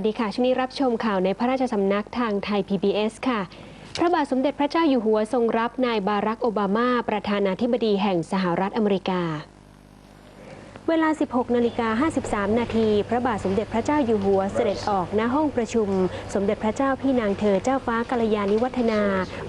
วัสดีค่ะช่วงนี้รับชมข่าวในพระราชสำนักทางไทย PBS ค่ะ พระบาทสมเด็จพระเจ้าอยู่หัวทรงรับนายบารักโอบามา ประธานาธิบดีแห่งสหรัฐอเมริกา เวลา 16นาฬิกา53 นาทีพระบาทสมเด็จพระเจ้าอยู่หัวเสด็จออกณห้องประชุม สมเด็จพระเจ้าพี่นางเธอเจ้าฟ้ากัลยาณิวัฒนา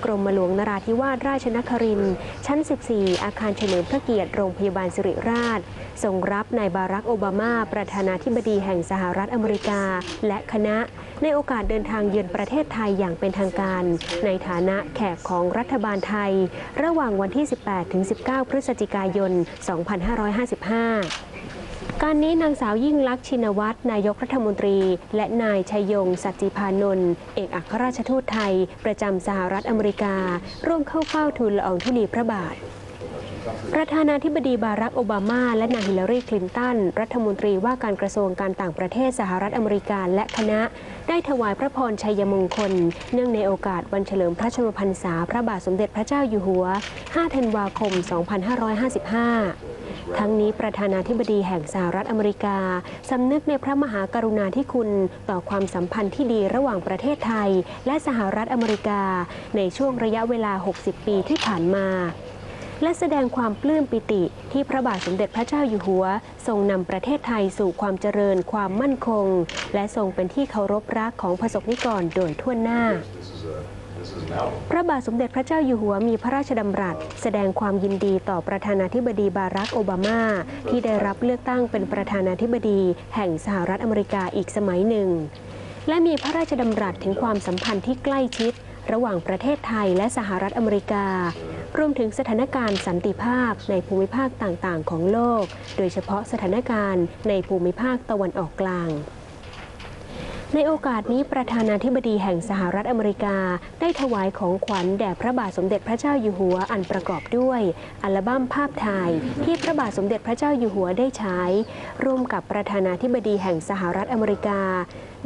กรมหลวงนราธิวาสราชนครินทร์ชั้น 14 อาคารเฉลิมพระเกียรติโรงพยาบาลสิริราช ทรงรับนายบารักโอบามา ประธานาธิบดีแห่งสหรัฐอเมริกา และคณะ ในโอกาสเดินทางเยือนประเทศไทยอย่างเป็นทางการ ในฐานะแขกของรัฐบาลไทย ระหว่างวันที่ 18-19 พฤศจิกายน 2555 การนี้นางสาวยิ่งลักษณ์ชินวัตรนายกรัฐมนตรี และนายชัยยงสัจจิพานนท์เอกอัครราชทูตไทย ประจำสหรัฐอเมริกา ร่วมเข้าเฝ้าทูลละอองธุลีพระบาทประธานาธิบดีบารักโอบามา และนางฮิลลารีคลินตัน รัฐมนตรีว่าการกระทรวงการต่างประเทศสหรัฐอเมริกาและคณะ ได้ถวายพระพรชัยมงคล เนื่องในโอกาสวันเฉลิมพระชนมพรรษาพระบาทสมเด็จพระเจ้าอยู่หัว 5 ธันวาคม 2555 ทั้งนี้ประธานาธิบดีแห่งสหรัฐอเมริกา สำนึกในพระมหากรุณาธิคุณต่อความสัมพันธ์ที่ดีระหว่างประเทศไทย และสหรัฐอเมริกา ในช่วงระยะเวลา 60 ปีที่ผ่านมาและแสดงความปลื้มปิติที่พระบาทสมเด็จพระเจ้าอยู่หัว ทรงนำประเทศไทยสู่ความเจริญความมั่นคง และทรงเป็นที่เคารพรักของประสบนิกรโดยทั่วหน้า พระบาทสมเด็จพระเจ้าอยู่หัวมีพระราชดำรัส แสดงความยินดีต่อประธานาธิบดีบารักโอบามา ที่ได้รับเลือกตั้งเป็นประธานาธิบดี แห่งสหรัฐอเมริกาอีกสมัยหนึ่ง และมีพระราชดำรัสถึงความสัมพันธ์ที่ใกล้ชิด ระหว่างประเทศไทยและสหรัฐอเมริการวมถึงสถานการณ์สันติภาพในภูมิภาคต่างๆ ของโลก โดยเฉพาะสถานการณ์ในภูมิภาคตะวันออกกลาง ในโอกาสนี้ประธานาธิบดีแห่งสหรัฐอเมริกา ได้ถวายของขวัญแด่พระบาทสมเด็จพระเจ้าอยู่หัวอันประกอบด้วย อัลบั้มภาพถ่ายที่พระบาทสมเด็จพระเจ้าอยู่หัวได้ใช้ ร่วมกับประธานาธิบดีแห่งสหรัฐอเมริกา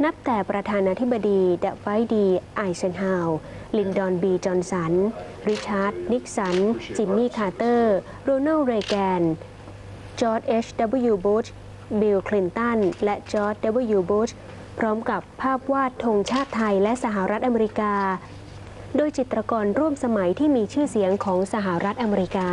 นับแต่ประธานาธิบดีเดฟไฟดีไอเซนฮาวลินดอนบีจอห์นสัน ริชาร์ด นิกสัน จิมมี่ คาร์เตอร์ โรนัลด์เรแกน จอร์จ H.W. Bush บิล คลินตัน และจอร์จ W. Bush พร้อมกับภาพวาดธงชาติไทยและสหรัฐอเมริกา โดยจิตรกรร่วมสมัยที่มีชื่อเสียงของสหรัฐอเมริกา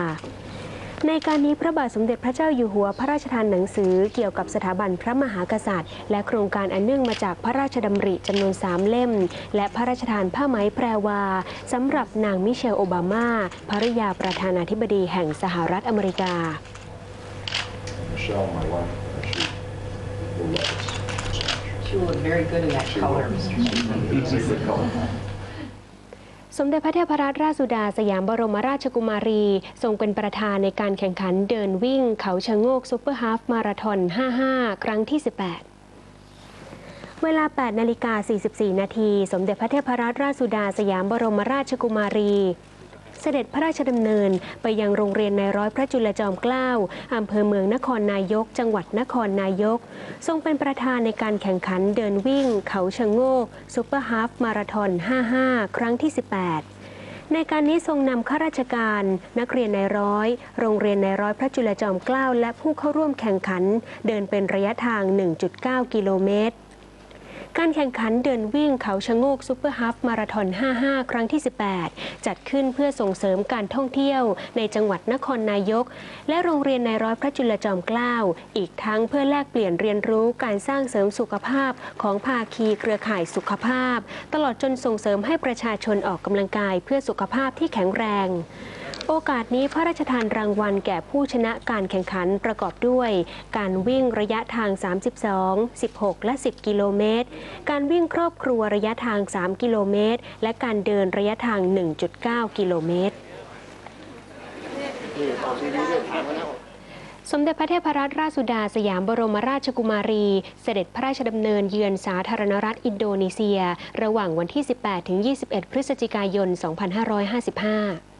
ในการนี้พระบาทสมเด็จพระเจ้าอยู่หัวพระราชทานหนังสือเกี่ยวกับสถาบันพระมหากษัตริย์ และโครงการอันเนื่องมาจากพระราชดำริจำนวนสามเล่ม และพระราชทานผ้าไหมแพรวาสำหรับนางมิเชลโอบามาภริยาประธานาธิบดีแห่งสหรัฐอเมริกา Michelle, my wife, uh, she will love this. She will look very good in that She color, will. Mr. Chairman. It's a good color. สมเด็จพระเทพรัตนราชสุดาสยามบรมราชกุมารี ทรงเป็นประธานในการแข่งขันเดินวิ่งเขาชะโงกซูเปอร์ฮาล์ฟมาราธอน 55 ครั้งที่ 18เวลา 8 นาฬิกา 44 นาที สมเด็จพระเทพรัตนราชสุดาสยามบรมราชกุมารี เสด็จพระราชดำเนิน ไปยังโรงเรียนในร้อยพระจุลจอมเกล้าอำเภอเมืองนครนายก จังหวัดนครนายก ทรงเป็นประธานในการแข่งขันเดินวิ่ง เขาชะโงกซูเปอร์ฮาล์ฟมาราธอน 55 ครั้งที่ 18ในการนี้ทรงนำข้าราชการ นักเรียนในร้อย โรงเรียนในร้อยพระจุลจอมเกล้า และผู้เข้าร่วมแข่งขัน เดินเป็นระยะทาง 1.9 กิโลเมตร การแข่งขันเดินวิ่งเขาชะโงกซูเปอร์ฮับมาราธอน 55 ครั้งที่ 18 จัดขึ้นเพื่อส่งเสริมการท่องเที่ยวในจังหวัดนครนายก และโรงเรียนในร้อยพระจุลจอมเกล้า อีกทั้งเพื่อแลกเปลี่ยนเรียนรู้การสร้างเสริมสุขภาพของภาคีเครือข่ายสุขภาพ ตลอดจนส่งเสริมให้ประชาชนออกกำลังกายเพื่อสุขภาพที่แข็งแรง โอกาสนี้พระราชทานรางวัลแก่ผู้ชนะการแข่งขันประกอบด้วย การวิ่งระยะทาง 32 16 และ 10 กิโลเมตร การวิ่งครอบครัวระยะทาง 3 กิโลเมตร และการเดินระยะทาง 1.9 กิโลเมตรสมเด็จพระเทพรัตนราชสุดาสยามบรมราชกุมารี เสด็จพระราชดำเนินเยือนสาธารณรัฐอินโดนีเซีย ระหว่างวันที่ 18ถึง21 พฤศจิกายน 2555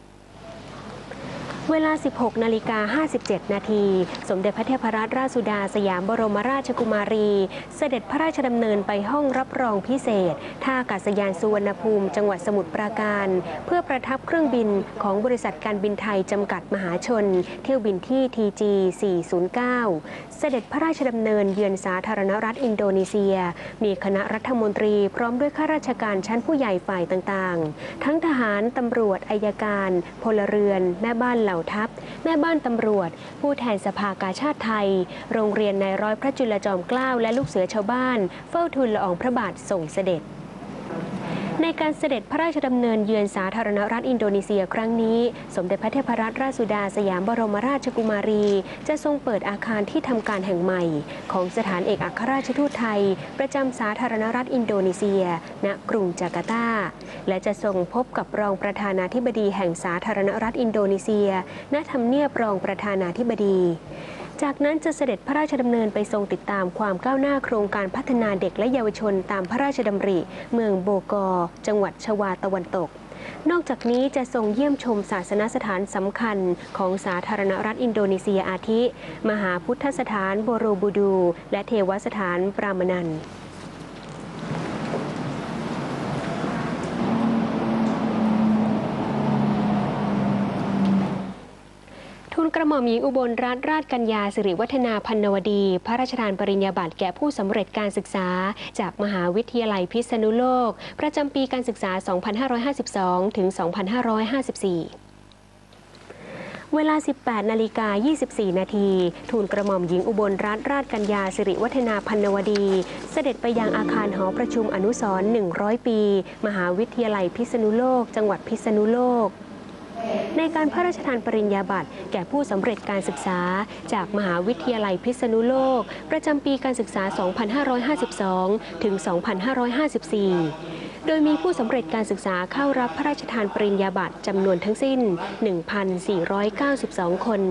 เวลา 16 นาฬิกา 57 นาที สมเด็จพระเทพรัตนราชสุดาสยามบรมราชกุมารี เสด็จพระราชดำเนินไปห้องรับรองพิเศษ ท่าอากาศยานสุวรรณภูมิ จังหวัดสมุทรปราการ เพื่อประทับเครื่องบินของบริษัทการบินไทย จำกัดมหาชน เที่ยวบินที่ TG 409 เสด็จพระราชดำเนินเยือนสาธารณรัฐอินโดนีเซีย มีคณะรัฐมนตรีพร้อมด้วยข้าราชการชั้นผู้ใหญ่ฝ่ายต่างๆ ทั้งทหารตำรวจอายการ พลเรือน แม่บ้านเหล่าทัพ แม่บ้านตำรวจ ผู้แทนสภากาชาติไทย โรงเรียนนายร้อยพระจุลจอมเกล้าและลูกเสือชาวบ้าน เฝ้าทูลละอองพระบาทส่งเสด็จ ในการเสด็จพระราชดำเนินเยือนสาธารณรัฐอินโดนีเซียครั้งนี้ สมเด็จพระเทพรัตนราชสุดาสยามบรมราชกุมารี จะทรงเปิดอาคารที่ทำการแห่งใหม่ ของสถานเอกอัครราชทูตไทย ประจำสาธารณรัฐอินโดนีเซีย ณกรุงจาการ์ตา และจะทรงพบกับรองประธานาธิบดีแห่งสาธารณรัฐอินโดนีเซีย ณทำเนียบรองประธานาธิบดี จากนั้นจะเสด็จพระราชดำเนินไปทรงติดตามความก้าวหน้าโครงการพัฒนาเด็กและเยาวชนตามพระราชดำริ เมืองโบกอ จังหวัดชวาตะวันตก นอกจากนี้จะทรงเยี่ยมชมศาสนสถานสำคัญของสาธารณรัฐอินโดนีเซียอาทิ มหาพุทธสถานโบโรบูดู และเทวสถานปรามนันท์ ทูลก ระหม่อมหญิงอุบลรัตนราชกัญญาสิริวัฒนาพันนวดี พระราชทานปริญญาบัตรแก่ผู้สำเร็จการศึกษา จากมหาวิทยาลัยพิษณุโลก ประจำปีการศึกษา 2552 ถึง 2554เวลา 18 นาฬิกา 24 นาที ทูลกระหม่อมหญิงอุบลรัตนราชกัญญาสิริวัฒนาพันนวดี เสด็จไปยังอาคารหอประชุมอนุสรณ์100 ปี มหาวิทยาลัยพิษณุโลก จังหวัดพิษณุโลก ในการพระราชทานปริญญาบัตรแก่ผู้สำเร็จการศึกษา จากมหาวิทยาลัยพิษณุโลก ประจำปีการศึกษา 2552 ถึง 2554โดยมีผู้สำเร็จการศึกษาเข้ารับพระราชทานปริญญาบัตรจำนวนทั้งสิ้น 1,492 คน